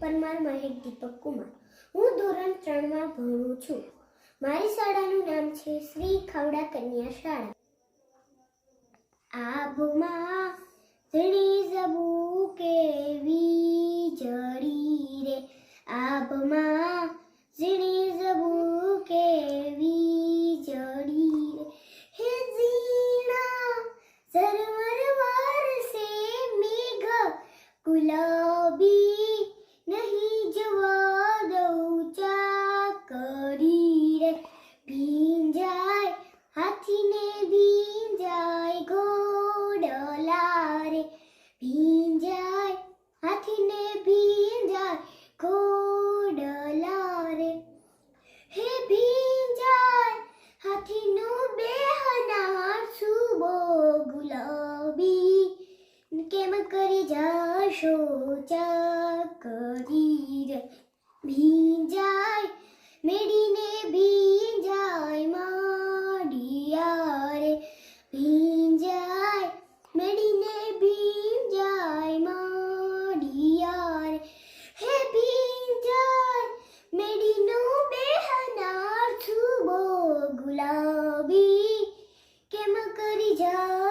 પરમાર મહેક દીપક કુમાર. હું ધોરણ ત્રણમાં ભણું છું. મારી શાળાનું નામ છે શ્રી ખાવડા કન્યા શાળા. આભમાં ઝીણી જબુ કેવી જડી રે. આભમાં ગુલાબી નહીં જવા દઉં ચાકરી રે ભીંજાય હાથીને ભીંજાય ઘોડલા રે ભીંજાય હાથીને ભીંજાય ઘોડલા રે હે ભીંજાય હાથીનું બેહનાર સુબો ગુલાબી કેમ કરી જાશો ચાકરી રે ભીંજાય મેડીને ભીંજાય માડિયા રે ભીંજાય મેડીને ભીંજાય માડિયા રે હે ભીંજાય મેડીનો બેહનાર છુબો ગુલાબી કેમ કરી જાશો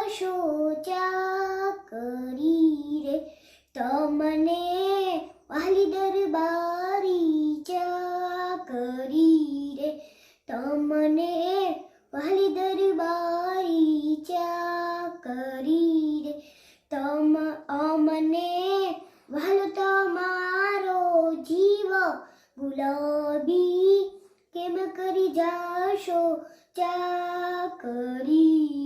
તમને વાલી દરબારી ચાકરી રે. તમને વાલી દરબારી ચાકરી રે. તમ, અમને વાલો તમારો જીવ. ગુલાબી કેમ કરી જાશો? ચાકરી રે